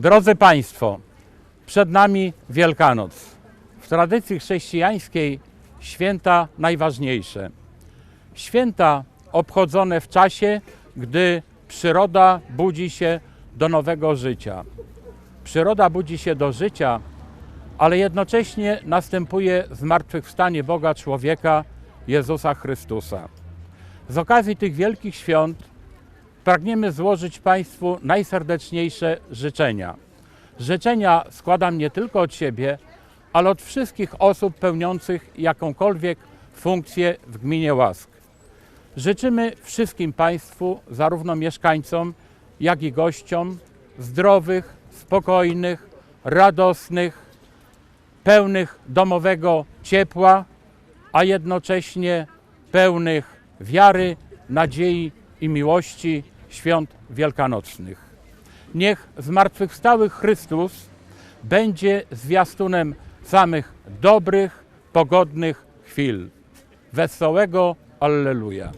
Drodzy Państwo, przed nami Wielkanoc. W tradycji chrześcijańskiej święta najważniejsze. Święta obchodzone w czasie, gdy przyroda budzi się do nowego życia. Przyroda budzi się do życia, ale jednocześnie następuje zmartwychwstanie Boga człowieka, Jezusa Chrystusa. Z okazji tych wielkich świąt pragniemy złożyć Państwu najserdeczniejsze życzenia. Życzenia składam nie tylko od siebie, ale od wszystkich osób pełniących jakąkolwiek funkcję w gminie Łask. Życzymy wszystkim Państwu, zarówno mieszkańcom, jak i gościom, zdrowych, spokojnych, radosnych, pełnych domowego ciepła, a jednocześnie pełnych wiary, nadziei i miłości świąt wielkanocnych. Niech zmartwychwstały Chrystus będzie zwiastunem samych dobrych, pogodnych chwil. Wesołego Alleluja.